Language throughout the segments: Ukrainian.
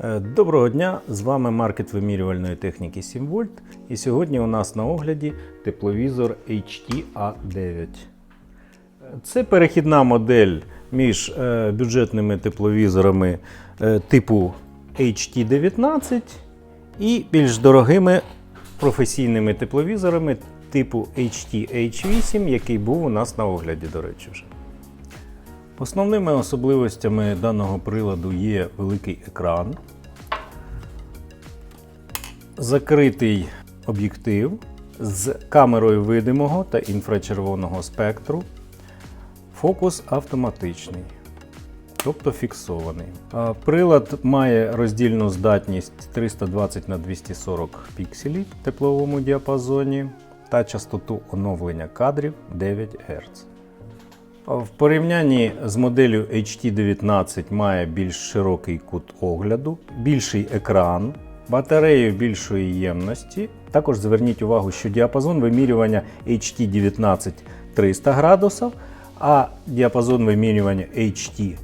Е, Доброго дня! З вами маркет вимірювальної техніки 7 вольт. І сьогодні у нас на огляді тепловізор HT-A9. Це перехідна модель між е, бюджетними тепловізорами е, типу HT19 і більш дорогими професійними тепловізорами типу HT-H8, який був у нас на огляді, до речі, вже. Основними особливостями даного приладу є великий екран, закритий об'єктив з камерою видимого та інфрачервоного спектру, фокус автоматичний, тобто фіксований. Прилад має роздільну здатність 320 на 240 пікселів в тепловому діапазоні та частоту оновлення кадрів 9 Гц. В порівнянні з моделлю HT19 має більш широкий кут огляду, більший екран, батарею більшої ємності. Також зверніть увагу, що діапазон вимірювання HT19 300 градусів, а діапазон вимірювання HT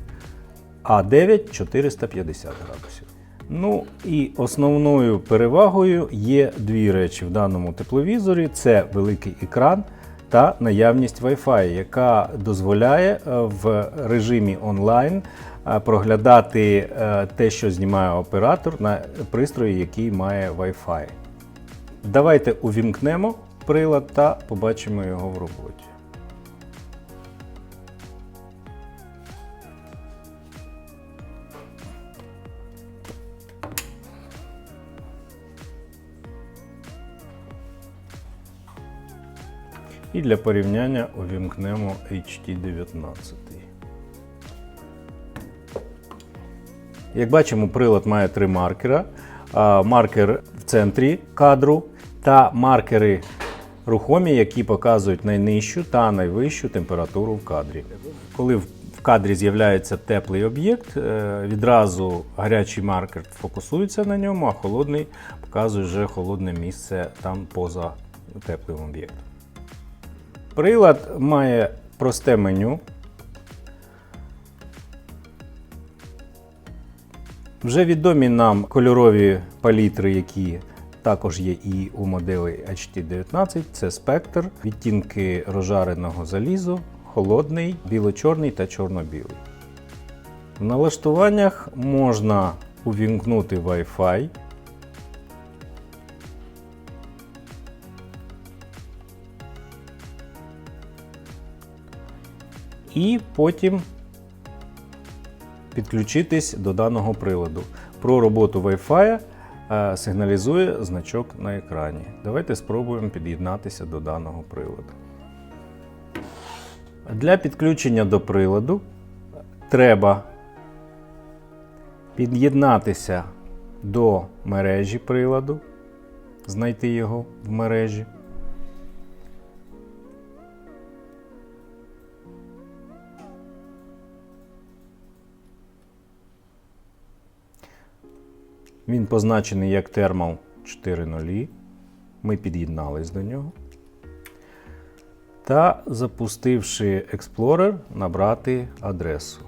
A9 450 градусів. Ну і основною перевагою є дві речі в даному тепловізорі: це великий екран та наявність Wi-Fi, яка дозволяє е, в режимі онлайн е, проглядати е, те, що знімає оператор на пристрої, який має Wi-Fi. Давайте увімкнемо прилад та побачимо його в роботі. І для порівняння увімкнемо HT19. Як бачимо, прилад має три маркера. Маркер в центрі кадру та маркери рухомі, які показують найнижчу та найвищу температуру в кадрі. Коли в кадрі з'являється теплий об'єкт, е, відразу гарячий маркер фокусується на ньому, а холодний показує вже холодне місце там поза теплим об'єктом. Прилад має просте меню. Вже відомі нам кольорові палітри, які також є і у моделі HT19. Це спектр, відтінки розжареного залізу, холодний, біло-чорний та чорно-білий. В налаштуваннях можна увімкнути Wi-Fi. І потім підключитись до даного приладу. Про роботу Wi-Fi е, сигналізує значок на екрані. Давайте спробуємо під'єднатися до даного приладу. Для підключення до приладу треба під'єднатися до мережі приладу, знайти його в мережі. Він позначений як термал 4.0. Ми під'єднались до нього. Та запустивши Explorer, набрати адресу.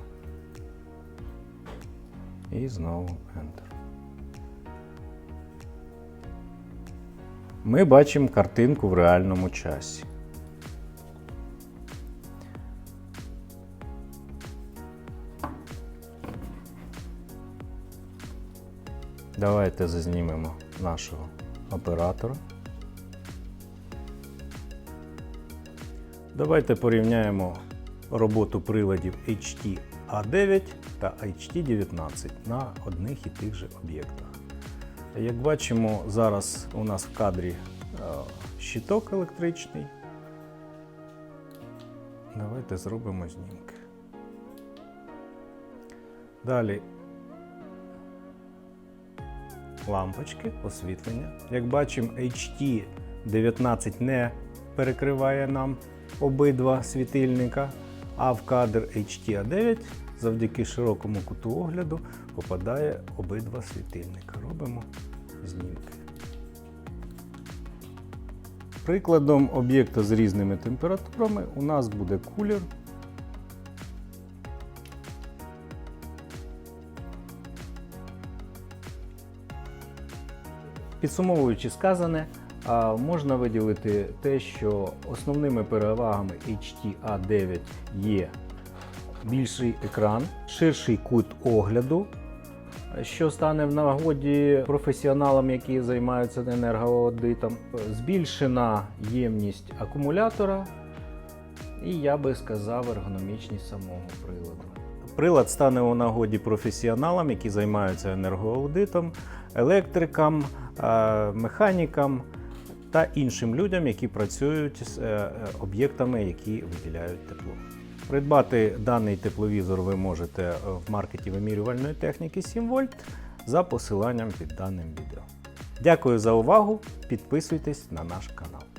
І знову Enter. Ми бачимо картинку в реальному часі. Давайте зазнімемо нашого оператора. Давайте порівняємо роботу приладів HT A9 та HT19 на одних і тих же об'єктах. Як бачимо, зараз у нас в кадрі е, щиток електричний. Давайте зробимо знімки. Далі лампочки, освітлення. Як бачимо, HT19 не перекриває нам обидва світильника, а в кадр HT-A9 завдяки широкому куту огляду попадає обидва світильника. Робимо знімки. Прикладом об'єкта з різними температурами у нас буде кулер Підсумовуючи сказане, можна виділити те, що основними перевагами HTA9 є більший екран, ширший кут огляду, що стане в нагоді професіоналам, які займаються енергоаудитом, збільшена ємність акумулятора, і я би сказав, ергономічність самого приладу. Прилад стане у нагоді професіоналам, які займаються енергоаудитом, електрикам, е, механікам та іншим людям, які працюють з е, об'єктами, які виділяють тепло. Придбати даний тепловізор ви можете в маркеті вимірювальної техніки 7 вольт за посиланням під даним відео. Дякую за увагу. Підписуйтесь на наш канал.